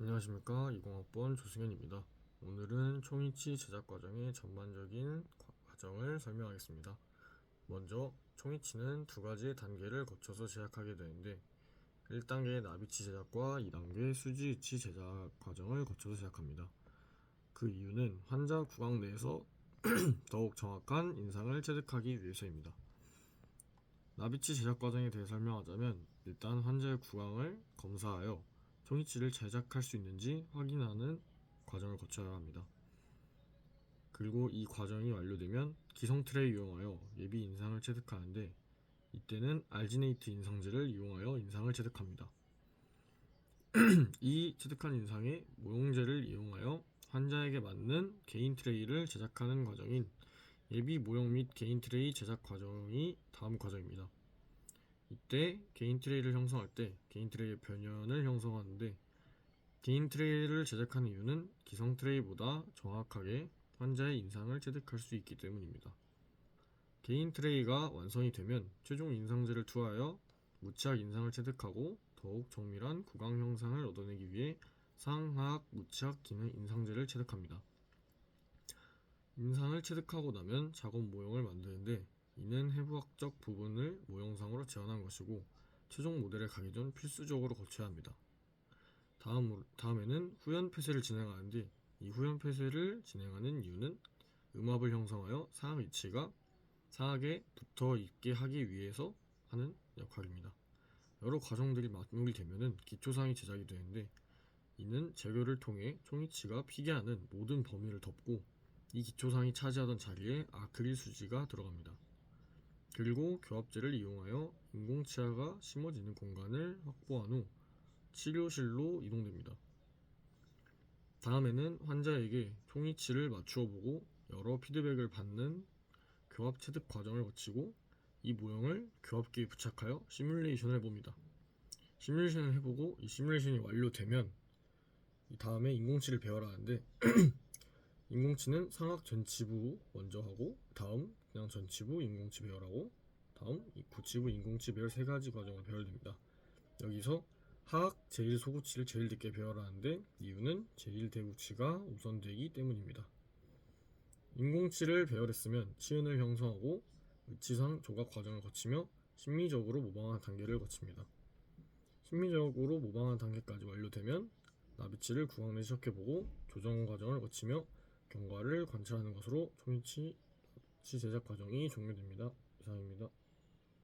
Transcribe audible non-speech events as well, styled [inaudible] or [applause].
안녕하십니까 20학번 조승현입니다. 오늘은 총이치 제작 과정의 전반적인 과- 과정을 설명하겠습니다. 먼저 총이치는 두 가지 단계를 거쳐서 제작하게 되는데 1단계 나비치 제작과 2단계 수지이치 제작 과정을 거쳐서 제작합니다. 그 이유는 환자 구강 내에서 [clears throat] 더욱 정확한 인상을 체득하기 위해서입니다. 나비치 제작 과정에 대해 설명하자면 일단 환자의 구강을 검사하여 종이치를 제작할 수 있는지 확인하는 과정을 거쳐야 합니다. 그리고 이 과정이 완료되면 기성 트레이 이용하여 예비 인상을 체득하는데 이때는 알지네이트 인상제를 이용하여 인상을 체득합니다. [clears throat] 이 체득한 인상에 모형제를 이용하여 환자에게 맞는 개인 트레이를 제작하는 과정인 예비 모형 및 개인 트레이 제작 과정이 다음 과정입니다. 이때 개인 트레이를 형성할 때 개인 트레이의 변연을 형성하는데 개인 트레이를 제작하는 이유는 기성 트레이보다 정확하게 환자의 인상을 체득할 수 있기 때문입니다. 개인 트레이가 완성이 되면 최종 인상제를 투하하여 무치학 인상을 체득하고 더욱 정밀한 구강 형상을 얻어내기 위해 상하학 무치학 기능 인상제를 체득합니다. 인상을 체득하고 나면 작업 모형을 만드는데 이는 해부학적 부분을 모형상으로 재현한 것이고 최종 모델에 가기 전 필수적으로 거쳐야 합니다. 다음, 다음에는 후연 폐쇄를 진행하는데 이 후연 폐쇄를 진행하는 이유는 음압을 형성하여 사항 위치가 사학에 붙어 있게 하기 위해서 하는 역할입니다. 여러 과정들이 마무리되면은 기초상이 제작이 되는데 이는 재교를 통해 총이치가 피게하는 모든 범위를 덮고 이 기초상이 차지하던 자리에 아크릴 수지가 들어갑니다. 그리고 교합제를 이용하여 인공치아가 심어지는 공간을 확보한 후 치료실로 이동됩니다. 다음에는 환자에게 총이치를 맞추어 보고 여러 피드백을 받는 교합 체득 과정을 거치고 이 모형을 교합기에 부착하여 시뮬레이션을 해봅니다. 시뮬레이션을 해보고 이 시뮬레이션이 완료되면 이 다음에 인공치를 배열하는데 [clears throat] 인공치는 상악 전치부 먼저 하고 다음 그냥 전치부 인공치 배열하고 다음 이 구치부 인공치 배열 세 가지 과정으로 배열됩니다. 여기서 하악 제일 소구치를 제일 늦게 배열하는데 이유는 제일 대구치가 우선되기 때문입니다. 인공치를 배열했으면 치은을 형성하고 위치상 조각 과정을 거치며 심미적으로 모방하는 단계를 거칩니다. 심미적으로 모방하는 단계까지 완료되면 나비치를 구강 내 시작해보고 조정 과정을 거치며 경과를 관찰하는 것으로 총이치 치 제작 과정이 종료됩니다. 이상입니다.